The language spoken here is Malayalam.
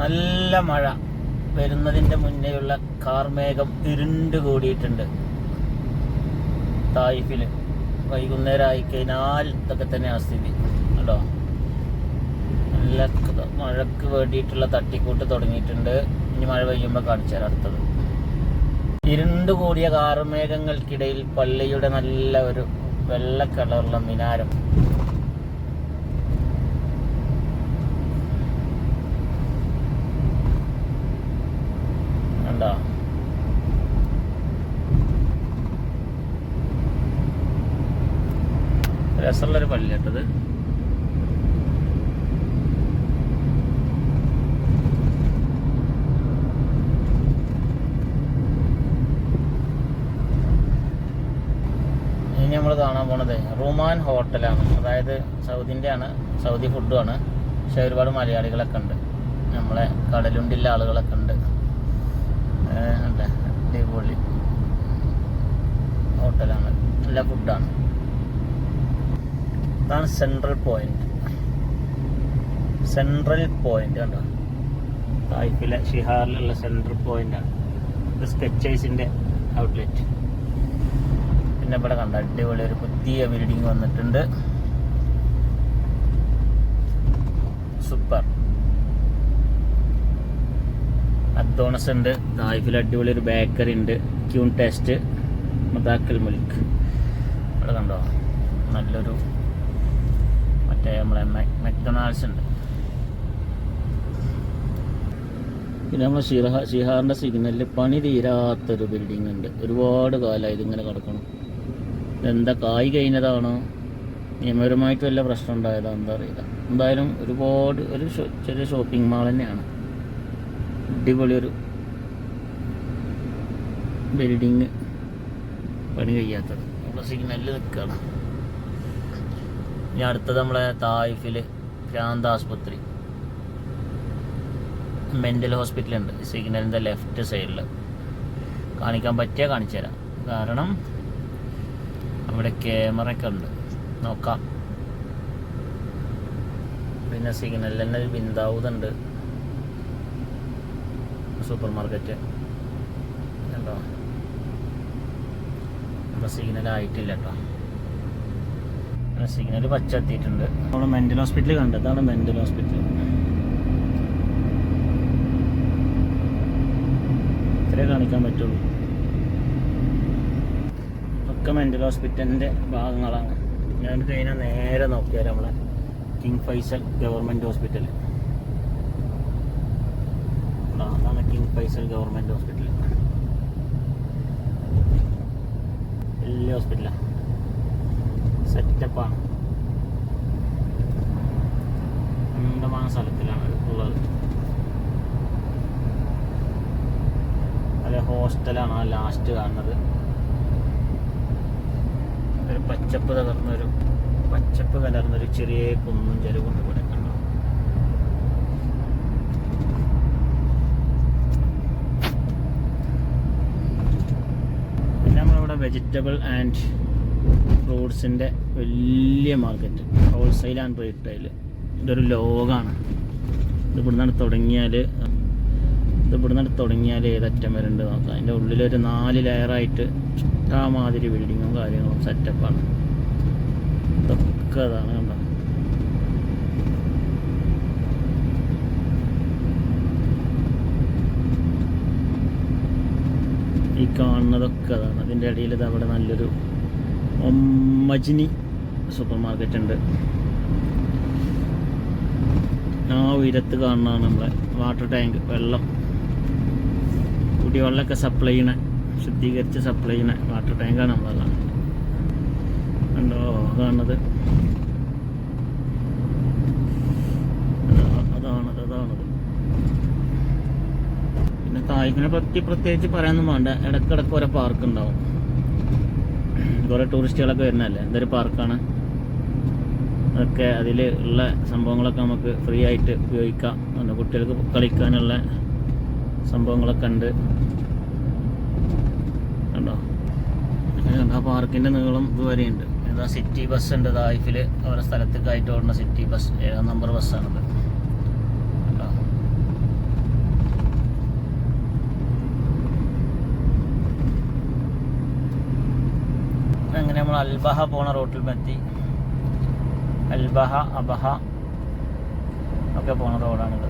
നല്ല മഴ വരുന്നതിന്റെ മുന്നേയുള്ള കാർമേഘം ഇരുണ്ട് കൂടിയിട്ടുണ്ട്. തായിഫിൽ വൈകുന്നേരം ആയി കഴിഞ്ഞാൽ ഇതൊക്കെ തന്നെയാണ് സ്ഥിതി. കേട്ടോ നല്ല മഴക്ക് വേണ്ടിയിട്ടുള്ള തട്ടിക്കൂട്ട് തുടങ്ങിയിട്ടുണ്ട്. ഇനി മഴ പെയ്യുമ്പോൾ കാണിച്ചു തരാം അടുത്തത്. ഇരുണ്ട് കൂടിയ കാർമേഘങ്ങൾക്കിടയിൽ പള്ളിയുടെ നല്ല ഒരു വെള്ള കളറുള്ള മിനാരം കണ്ടോ രസമുള്ളൊരു പള്ളി കേട്ടത്. ഇനി നമ്മൾ കാണാൻ പോണത് റുമാൻ ഹോട്ടലാണ്. അതായത് സൗദിന്റെ ആണ് സൗദി ഫുഡുമാണ്. പക്ഷെ ഒരുപാട് മലയാളികളൊക്കെ ഉണ്ട്. നമ്മളെ കടലുണ്ടില്ല ആളുകളൊക്കെ ഉണ്ട്. അടിപൊളി. ഹോട്ടലാണ്. നല്ല ഫുഡാണ്. ഇതാണ് സെൻട്രൽ പോയിന്റ് സെൻട്രൽ പോയിന്റ് കണ്ടോ? തായ്ഫിലെ ഷിഹാറിലുള്ള സെൻട്രൽ പോയിന്റ് ആണ്. സ്കെച്ചേഴ്സിന്റെ ഔട്ട്ലെറ്റ് പിന്നെ ഇവിടെ കണ്ട അടിപൊളി ഒരു പുതിയ ബിൽഡിംഗ് വന്നിട്ടുണ്ട്. സൂപ്പർ അദ്ദോണസ് ഉണ്ട്. തായ്ഫിൽ അടിപൊളി ഒരു ബേക്കറി ഉണ്ട്. ക്യൂൺ ടേസ്റ്റ് മദാക്കൽ മിൽക്ക് ഇവിടെ കണ്ടോ നല്ലൊരു മറ്റേ നമ്മളെ മെക്ഡൊണാൾഡ്സ് ഉണ്ട്. പിന്നെ നമ്മൾ ഷിഹാ ഷിഹാറിന്റെ സിഗ്നലിൽ പണി തീരാത്തൊരു ബിൽഡിംഗ് ഉണ്ട്. ഒരുപാട് കാലമായി ഇതിങ്ങനെ കിടക്കണം. ഇതെന്താ കായ് കഴിഞ്ഞതാണോ? നിയമപരമായിട്ട് വല്ല പ്രശ്നം ഉണ്ടായതാ എന്താ അറിയില്ല. എന്തായാലും ഒരുപാട് ഒരു ചെറിയ ഷോപ്പിംഗ് മാൾ തന്നെയാണ്. അടിപൊളി ഒരു ബിൽഡിങ് പണി കഴിയാത്തത്. നമ്മുടെ സിഗ്നലിൽ നിൽക്കുകയാണ് ഇനി അടുത്തത് നമ്മളെ തായിഫിൽ ഭ്രാന്ത് ആസ്പത്രി. മെന്റൽ ഹോസ്പിറ്റലുണ്ട് സിഗ്നലിന്റെ ലെഫ്റ്റ് സൈഡിൽ കാണിക്കാൻ പറ്റിയാൽ കാണിച്ചു തരാം. കാരണം അവിടെ ക്യാമറയൊക്കെ ഉണ്ട്. നോക്കാം. പിന്നെ സിഗ്നലിൽ തന്നെ ഒരു ബിന്ദാവുതുണ്ട് സൂപ്പർ മാർക്കറ്റ് കണ്ടോ? നമ്മുടെ സിഗ്നൽ ആയിട്ടില്ല കേട്ടോ സിഗ്നൽ പച്ച എത്തിയിട്ടുണ്ട്. നമ്മൾ മെന്റൽ ഹോസ്പിറ്റൽ കണ്ടതാണ് മെന്റൽ ഹോസ്പിറ്റൽ ഇത്രേ കാണിക്കാൻ പറ്റുള്ളൂ. ഒക്കെ മെന്റൽ ഹോസ്പിറ്റലിന്റെ ഭാഗങ്ങളാണ്. ഞാൻ കഴിഞ്ഞാൽ നേരെ നോക്കിയാൽ നമ്മളെ കിങ് ഫൈസൽ ഗവൺമെന്റ് ഹോസ്പിറ്റൽ അതാണ് കിങ് ഫൈസൽ ഗവൺമെന്റ് ഹോസ്പിറ്റൽ വലിയ ഹോസ്പിറ്റലാണ് സെറ്റപ്പാണ് അനന്തമായ സ്ഥലത്തിലാണ് ഉള്ളത് അതെ ഹോസ്റ്റലാണ് ആ ലാസ്റ്റ് കാണുന്നത് ഒരു പച്ചപ്പ് തകർന്നൊരു പച്ചപ്പ് കലർന്നൊരു ചെറിയ കുന്നും ചെരുവുണ്ട് ഇവിടെ കണ്ടോ പിന്നെ നമ്മളിവിടെ വെജിറ്റബിൾ ആൻഡ് ഫ്രൂട്ട്സിന്റെ വലിയ മാർക്കറ്റ് ഹോൾസെയിൽ ആൻഡ് റീറ്റെയിൽ ഇതൊരു ലോകമാണ്. ഇത് ഇവിടുന്നാണ് തുടങ്ങിയാൽ ഇത് ഇവിടുന്നാണ് തുടങ്ങിയാൽ ഏതറ്റം വരെ ഉണ്ട് നോക്കാം. അതിന്റെ ഉള്ളിലൊരു നാല് ലെയറായിട്ട് ഇഷ്ടമാതിരി ബിൽഡിങ്ങും കാര്യങ്ങളും സെറ്റപ്പാണ് ഇതൊക്കെ അതാണ് കണ്ടോ ഈ കാണുന്നതൊക്കെ അതാണ്. അതിന്റെ ഇടയിൽ ഇത് അവിടെ നല്ലൊരു മജിനി സൂപ്പർ മാർക്കറ്റ് ഉണ്ട്. ആ ഉയരത്ത് കാണുന്നതാണ് നമ്മളെ വാട്ടർ ടാങ്ക് വെള്ളം. കുടിവെള്ളമൊക്കെ സപ്ലൈ ചെയ്യണ ശുദ്ധീകരിച്ച് സപ്ലൈ ചെയ്യണ വാട്ടർ ടാങ്കാണ് നമ്മളെ കാണുന്നത് കണ്ടോ? കാണുന്നത് അതാ- അതാണത് അതാണത്. പിന്നെ തായ്ഫിനെ പറ്റി പ്രത്യേകിച്ച് പറയാനൊന്നും വേണ്ട. ഇടക്കിടക്ക് ഓരോ പാർക്ക് ഉണ്ടാവും. കുറേ ടൂറിസ്റ്റുകളൊക്കെ വരുന്നതല്ലേ? എന്തൊരു പാർക്കാണ്? അതൊക്കെ അതിൽ ഉള്ള സംഭവങ്ങളൊക്കെ നമുക്ക് ഫ്രീ ആയിട്ട് ഉപയോഗിക്കാം. പിന്നെ കുട്ടികൾക്ക് കളിക്കാനുള്ള സംഭവങ്ങളൊക്കെ ഉണ്ട്. കണ്ടോ? ആ പാർക്കിന്റെ നീളം ഇതുവരെയുണ്ട് ഏതാ സിറ്റി ബസ് ഉണ്ട്? തായ്ഫിൽ അവരുടെ സ്ഥലത്തേക്കായിട്ട് ഓടുന്ന സിറ്റി ബസ് ഏഴാം നമ്പർ ബസ്സാണിത് കണ്ടോ അങ്ങനെ നമ്മൾ അൽബഹ പോണ റോട്ടിൽ എത്തി അൽബഹ അബഹ ഒക്കെ പോണ റോഡാണിത്.